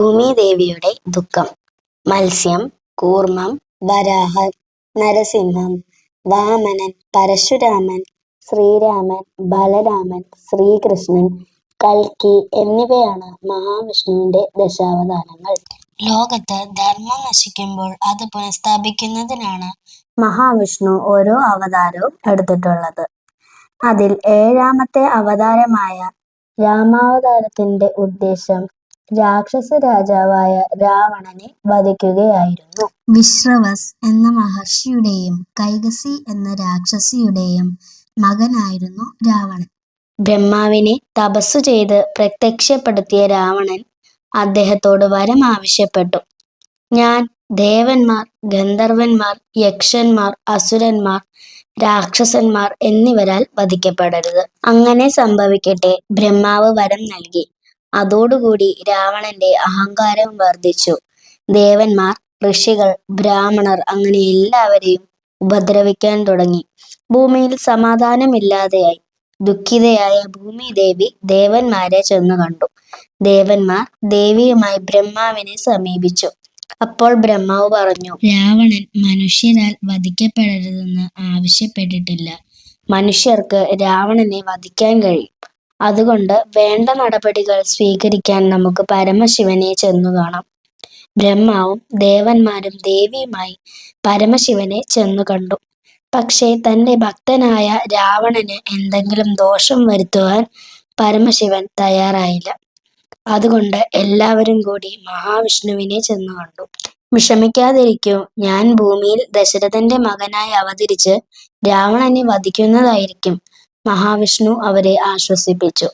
ഭൂമിദേവിയുടെ ദുഃഖം. മത്സ്യം കൂർമ്മം വരാഹർ നരസിംഹം വാമനൻ പരശുരാമൻ ശ്രീരാമൻ ബലരാമൻ ശ്രീകൃഷ്ണൻ കൽക്കി എന്നിവയാണ് മഹാവിഷ്ണുവിന്റെ ദശാവതാരങ്ങൾ. ലോകത്ത് ധർമ്മം നശിക്കുമ്പോൾ അത് പുനഃസ്ഥാപിക്കുന്നതിനാണ് മഹാവിഷ്ണു ഓരോ അവതാരവും എടുത്തിട്ടുള്ളത്. അതിൽ ഏഴാമത്തെ അവതാരമായ രാമാവതാരത്തിന്റെ ഉദ്ദേശം രാക്ഷസ രാജാവായ രാവണനെ വധിക്കുകയായിരുന്നു. വിശ്രവസ് എന്ന മഹർഷിയുടെയും കൈകസി എന്ന രാക്ഷസിയുടെയും മകനായിരുന്നു രാവണൻ. ബ്രഹ്മാവിനെ തപസ്സു ചെയ്ത് പ്രത്യക്ഷപ്പെടുത്തിയ രാവണൻ അദ്ദേഹത്തോട് വരം ആവശ്യപ്പെട്ടു. ഞാൻ ദേവന്മാർ ഗന്ധർവന്മാർ യക്ഷന്മാർ അസുരന്മാർ രാക്ഷസന്മാർ എന്നിവരാൽ വധിക്കപ്പെടരുത്. അങ്ങനെ സംഭവിക്കട്ടെ ബ്രഹ്മാവ് വരം നൽകി. അതോടുകൂടി രാവണന്റെ അഹങ്കാരം വർദ്ധിച്ചു. ദേവന്മാർ ഋഷികൾ ബ്രാഹ്മണർ അങ്ങനെ എല്ലാവരെയും ഉപദ്രവിക്കാൻ തുടങ്ങി. ഭൂമിയിൽ സമാധാനമില്ലാതെയായി ദുഃഖിതയായ ഭൂമി ദേവി ദേവന്മാരെ ചെന്നു കണ്ടു. ദേവന്മാർ ദേവിയുമായി ബ്രഹ്മാവിനെ സമീപിച്ചു. അപ്പോൾ ബ്രഹ്മാവ് പറഞ്ഞു രാവണൻ മനുഷ്യരാൽ വധിക്കപ്പെടരുതെന്ന് ആവശ്യപ്പെട്ടിട്ടില്ല. മനുഷ്യർക്ക് രാവണനെ വധിക്കാൻ കഴിയും. അതുകൊണ്ട് വേണ്ട നടപടികൾ സ്വീകരിക്കാൻ നമുക്ക് പരമശിവനെ ചെന്നു കാണാം. ബ്രഹ്മാവും ദേവന്മാരും ദേവിയുമായി പരമശിവനെ ചെന്നു കണ്ടു. പക്ഷേ തന്റെ ഭക്തനായ രാവണന് എന്തെങ്കിലും ദോഷം വരുത്തുവാൻ പരമശിവൻ തയ്യാറായില്ല. അതുകൊണ്ട് എല്ലാവരും കൂടി മഹാവിഷ്ണുവിനെ ചെന്നു കണ്ടു. വിഷമിക്കാതിരിക്കൂ ഞാൻ ഭൂമിയിൽ ദശരഥന്റെ മകനായി അവതരിച്ച് രാവണനെ വധിക്കുന്നതായിരിക്കും. മഹാവിഷ്ണു അവരെ ആശ്വസിപ്പിച്ചു.